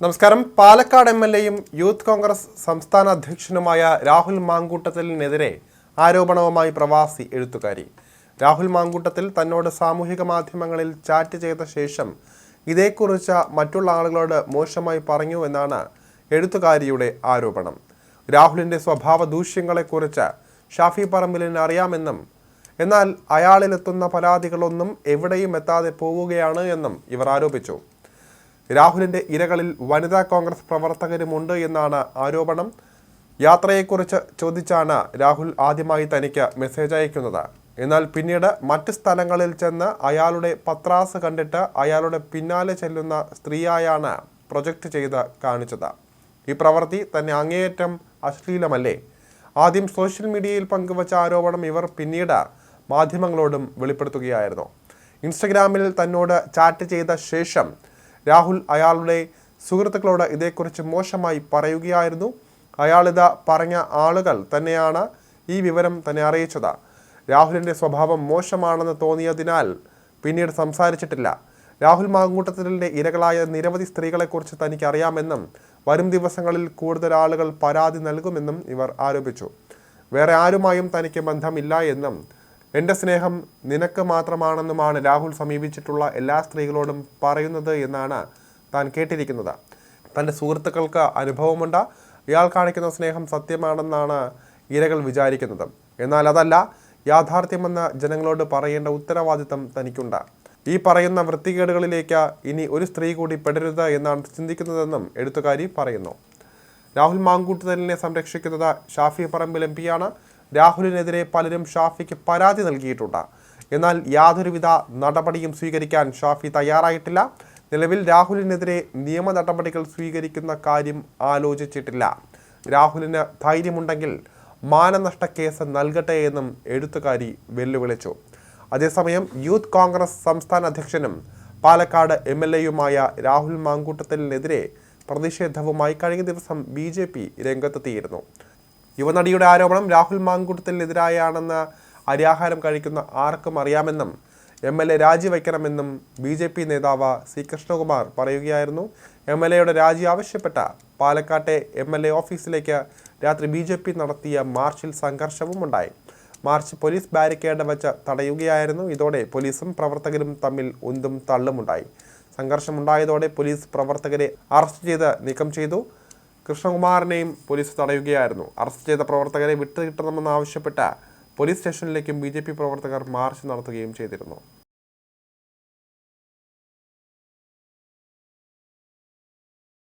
നമസ്കാരം. Palakkad M L എയും youth Congress സംസ്ഥാന അധ്യക്ഷനുമായ രാഹുൽ മാങ്കൂട്ടത്തലിനെതിരെ ആരോപണവുമായി പ്രവാസി എഴുത്തുകാരി. രാഹുൽ മാങ്കൂട്ടത്തിൽ തന്നോട് സാമൂഹിക മാധ്യമങ്ങളിൽ ചാറ്റ് ചെയ്ത ശേഷം ഇതേക്കുറിച്ച് മറ്റുള്ള ആളുകളോട് മോശമായി പറഞ്ഞു എന്നാണ് എഴുത്തുകാരിയുടെ ആരോപണം. രാഹുലിന്റെ സ്വഭാവ ദൂഷ്യങ്ങളെക്കുറിച്ച് ഷാഫി പറമ്പിലിന് അറിയാമെന്നും എന്നാൽ അയാളിലെത്തുന്ന പരാതികളൊന്നും എവിടെയും എത്താതെ പോവുകയാണ് എന്നും ഇവർ ആരോപിച്ചു. രാഹുലിന്റെ ഇരകളിൽ വനിതാ കോൺഗ്രസ് പ്രവർത്തകരുമുണ്ട് എന്നാണ് ആരോപണം. യാത്രയെക്കുറിച്ച് ചോദിച്ചാണ് രാഹുൽ ആദ്യമായി തനിക്ക് മെസ്സേജ് അയക്കുന്നത്. എന്നാൽ പിന്നീട് മറ്റ് സ്ഥലങ്ങളിൽ ചെന്ന് അയാളുടെ പത്രാസ് കണ്ടിട്ട് അയാളുടെ പിന്നാലെ ചെല്ലുന്ന സ്ത്രീയായാണ് പ്രൊജക്റ്റ് ചെയ്ത് കാണിച്ചത്. ഈ പ്രവൃത്തി തന്നെ അങ്ങേയറ്റം അശ്ലീലമല്ലേ? ആദ്യം സോഷ്യൽ മീഡിയയിൽ പങ്കുവച്ച ആരോപണം ഇവർ പിന്നീട് മാധ്യമങ്ങളോടും വെളിപ്പെടുത്തുകയായിരുന്നു. ഇൻസ്റ്റഗ്രാമിൽ തന്നോട് ചാറ്റ് ചെയ്ത ശേഷം രാഹുൽ അയാളുടെ സുഹൃത്തുക്കളോട് ഇതേക്കുറിച്ച് മോശമായി പറയുകയായിരുന്നു. അയാളിത പറഞ്ഞ ആളുകൾ തന്നെയാണ് ഈ വിവരം തന്നെ അറിയിച്ചത്. രാഹുലിന്റെ സ്വഭാവം മോശമാണെന്ന് തോന്നിയതിനാൽ പിന്നീട് സംസാരിച്ചിട്ടില്ല. രാഹുൽ മാങ്കൂട്ടത്തിലെ ഇരകളായ നിരവധി സ്ത്രീകളെക്കുറിച്ച് തനിക്ക് അറിയാമെന്നും വരും ദിവസങ്ങളിൽ കൂടുതൽ ആളുകൾ പരാതി നൽകുമെന്നും ഇവർ ആരോപിച്ചു. വേറെ ആരുമായും തനിക്ക് ബന്ധമില്ല എന്നും എന്റെ സ്നേഹം നിനക്ക് മാത്രമാണെന്നുമാണ് രാഹുൽ സമീപിച്ചിട്ടുള്ള എല്ലാ സ്ത്രീകളോടും പറയുന്നത് എന്നാണ് താൻ കേട്ടിരിക്കുന്നത്. തന്റെ സുഹൃത്തുക്കൾക്ക് അനുഭവമുണ്ട്. ഇയാൾ കാണിക്കുന്ന സ്നേഹം സത്യമാണെന്നാണ് ഇരകൾ വിചാരിക്കുന്നത്. എന്നാൽ അതല്ല യാഥാർത്ഥ്യമെന്ന് ജനങ്ങളോട് പറയേണ്ട ഉത്തരവാദിത്തം തനിക്കുണ്ട്. ഈ പറയുന്ന വൃത്തികേടുകളിലേക്ക് ഇനി ഒരു സ്ത്രീ കൂടി പെടരുത് എന്നാണ് ചിന്തിക്കുന്നതെന്നും എഴുത്തുകാരി പറയുന്നു. രാഹുൽ മാങ്കൂട്ടുതലിനെ സംരക്ഷിക്കുന്നത് ഷാഫി പറമ്പിൽ എം പിയാണ് രാഹുലിനെതിരെ പലരും ഷാഫിക്ക് പരാതി നൽകിയിട്ടുണ്ട്. എന്നാൽ യാതൊരുവിധ നടപടിയും സ്വീകരിക്കാൻ ഷാഫി തയ്യാറായിട്ടില്ല. നിലവിൽ രാഹുലിനെതിരെ നിയമ നടപടികൾ സ്വീകരിക്കുന്ന കാര്യം ആലോചിച്ചിട്ടില്ല. രാഹുലിന് ധൈര്യമുണ്ടെങ്കിൽ മാനനഷ്ട കേസ് നൽകട്ടെ എന്നും എഴുത്തുകാരി വെല്ലുവിളിച്ചു. അതേസമയം യൂത്ത് കോൺഗ്രസ് സംസ്ഥാന അധ്യക്ഷനും പാലക്കാട് എം എൽ എയുമായ രാഹുൽ മാങ്കൂട്ടത്തിനെതിരെ പ്രതിഷേധവുമായി കഴിഞ്ഞ ദിവസം ബി ജെ പി രംഗത്തെത്തിയിരുന്നു. യുവനടിയുടെ ആരോപണം രാഹുൽ മാങ്കൂട്ടത്തിനെതിരായാണെന്ന് അരിയാഹാരം കഴിക്കുന്ന ആർക്കും അറിയാമെന്നും എം എൽ എ രാജിവെക്കണമെന്നും ബി ജെ പി നേതാവ് സി കൃഷ്ണകുമാർ പറയുകയായിരുന്നു. എം എൽ എയുടെ രാജി ആവശ്യപ്പെട്ട പാലക്കാട്ടെ എം എൽ എ ഓഫീസിലേക്ക് രാത്രി ബി ജെ പി നടത്തിയ മാർച്ചിൽ സംഘർഷവും ഉണ്ടായി. മാർച്ച് പോലീസ് ബാരിക്കേഡ് വച്ച് തടയുകയായിരുന്നു. ഇതോടെ പോലീസും പ്രവർത്തകരും തമ്മിൽ ഉന്തും തള്ളുമുണ്ടായി. സംഘർഷമുണ്ടായതോടെ പോലീസ് പ്രവർത്തകരെ അറസ്റ്റ് ചെയ്ത് നീക്കം ചെയ്തു. കൃഷ്ണകുമാറിനെയും പോലീസ് തടയുകയായിരുന്നു. അറസ്റ്റ് ചെയ്ത പ്രവർത്തകരെ വിട്ടുകിട്ടണമെന്നാവശ്യപ്പെട്ട് പോലീസ് സ്റ്റേഷനിലേക്കും ബി പ്രവർത്തകർ മാർച്ച് നടത്തുകയും ചെയ്തിരുന്നു.